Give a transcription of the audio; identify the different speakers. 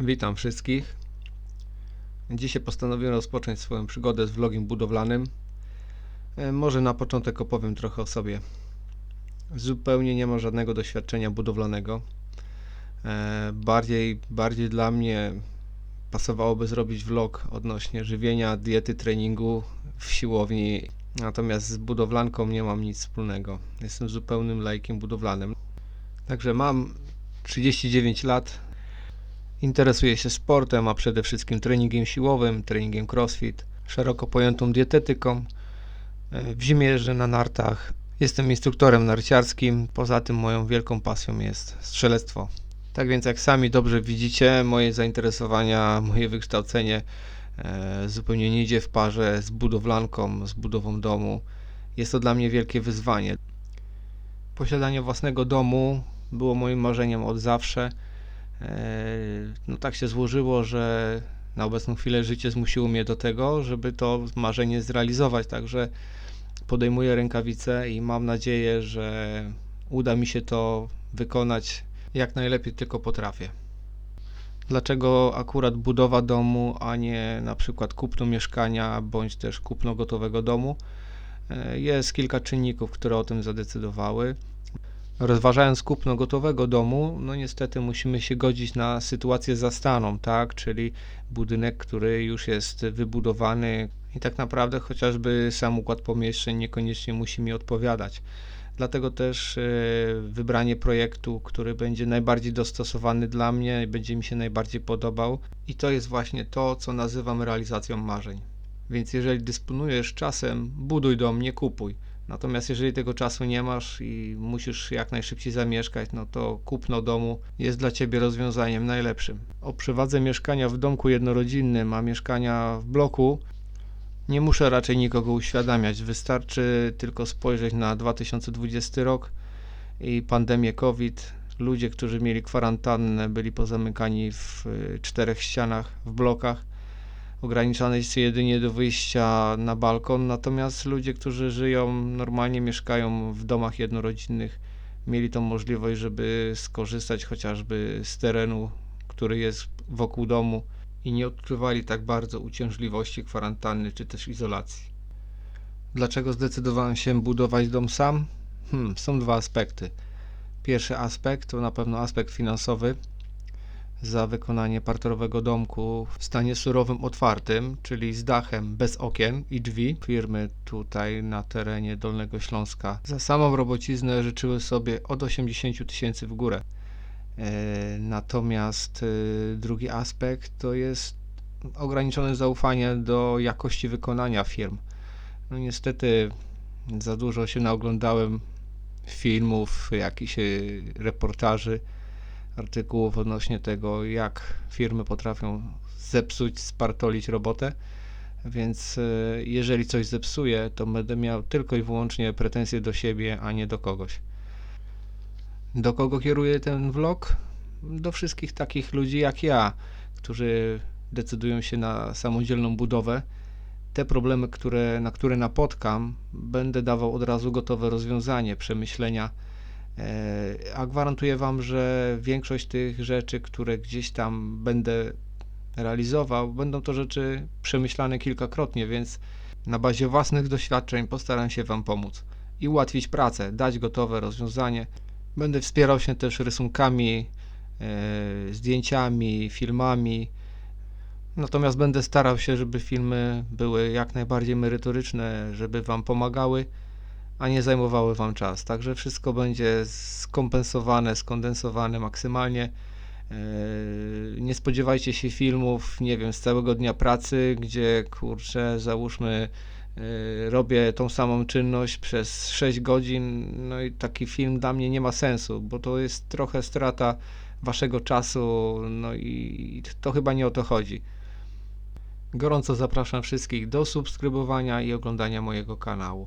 Speaker 1: Witam wszystkich. Dzisiaj postanowiłem rozpocząć swoją przygodę z vlogiem budowlanym. E, Może na początek opowiem trochę o sobie. Zupełnie nie mam żadnego doświadczenia budowlanego. E, Bardziej, bardziej dla mnie pasowałoby zrobić vlog odnośnie żywienia, diety, treningu w siłowni. Natomiast z budowlanką nie mam nic wspólnego. Jestem zupełnym laikiem budowlanym. Także mam 39 lat, Interesuję się sportem, a przede wszystkim treningiem siłowym, treningiem crossfit, szeroko pojętą dietetyką. E, W zimie jeżdżę na nartach. Jestem instruktorem narciarskim. Poza tym moją wielką pasją jest strzelectwo. Tak więc jak sami dobrze widzicie, moje zainteresowania, moje wykształcenie e, zupełnie nie idzie w parze z budowlanką, z budową domu. Jest to dla mnie wielkie wyzwanie. Posiadanie własnego domu było moim marzeniem od zawsze. E, No tak się złożyło, że na obecną chwilę życie zmusiło mnie do tego, żeby to marzenie zrealizować. Także podejmuję rękawice i mam nadzieję, że uda mi się to wykonać jak najlepiej tylko potrafię. Dlaczego akurat budowa domu, a nie na przykład kupno mieszkania bądź też kupno gotowego domu? E, Jest kilka czynników, które o tym zadecydowały. Rozważając kupno gotowego domu, no niestety musimy się godzić na sytuację zastaną, tak? Czyli budynek, który już jest wybudowany i tak naprawdę chociażby sam układ pomieszczeń niekoniecznie musi mi odpowiadać. Dlatego też e, wybranie projektu, który będzie najbardziej dostosowany dla mnie będzie mi się najbardziej podobał i to jest właśnie to, co nazywam realizacją marzeń. Więc jeżeli dysponujesz czasem, buduj dom, nie kupuj. Natomiast jeżeli tego czasu nie masz i musisz jak najszybciej zamieszkać, no to kupno domu jest dla Ciebie rozwiązaniem najlepszym. O przewadze mieszkania w domku jednorodzinnym, a mieszkania w bloku nie muszę raczej nikogo uświadamiać. Wystarczy tylko spojrzeć na 2020 rok i pandemię COVID. Ludzie, którzy mieli kwarantannę, byli pozamykani w y, czterech ścianach, w blokach ograniczane jest jedynie do wyjścia na balkon, natomiast ludzie, którzy żyją normalnie, mieszkają w domach jednorodzinnych, mieli tą możliwość, żeby skorzystać chociażby z terenu, który jest wokół domu i nie odczuwali tak bardzo uciążliwości kwarantanny czy też izolacji. Dlaczego zdecydowałem się budować dom sam? Hmm, są dwa aspekty. Pierwszy aspekt to na pewno aspekt finansowy za wykonanie parterowego domku w stanie surowym otwartym, czyli z dachem bez okien i drzwi. Firmy tutaj na terenie Dolnego Śląska za samą robociznę życzyły sobie od 80 tysięcy w górę. E, Natomiast e, drugi aspekt to jest ograniczone zaufanie do jakości wykonania firm. No niestety za dużo się naoglądałem filmów, jakichś e, reportaży artykułów odnośnie tego, jak firmy potrafią zepsuć, spartolić robotę. Więc e, jeżeli coś zepsuję, to będę miał tylko i wyłącznie pretensje do siebie, a nie do kogoś. Do kogo kieruję ten vlog? Do wszystkich takich ludzi jak ja, którzy decydują się na samodzielną budowę. Te problemy, które, na które napotkam, będę dawał od razu gotowe rozwiązanie, przemyślenia A gwarantuję Wam, że większość tych rzeczy, które gdzieś tam będę realizował, będą to rzeczy przemyślane kilkakrotnie, więc na bazie własnych doświadczeń postaram się Wam pomóc i ułatwić pracę, dać gotowe rozwiązanie. Będę wspierał się też rysunkami, e, zdjęciami, filmami. Natomiast będę starał się, żeby filmy były jak najbardziej merytoryczne, żeby Wam pomagały a nie zajmowały Wam czas. Także wszystko będzie skompensowane, skondensowane maksymalnie. Yy, Nie spodziewajcie się filmów, nie wiem, z całego dnia pracy, gdzie kurczę, załóżmy, yy, robię tą samą czynność przez 6 godzin. No i taki film dla mnie nie ma sensu, bo to jest trochę strata Waszego czasu, no i to chyba nie o to chodzi. Gorąco zapraszam wszystkich do subskrybowania i oglądania mojego kanału.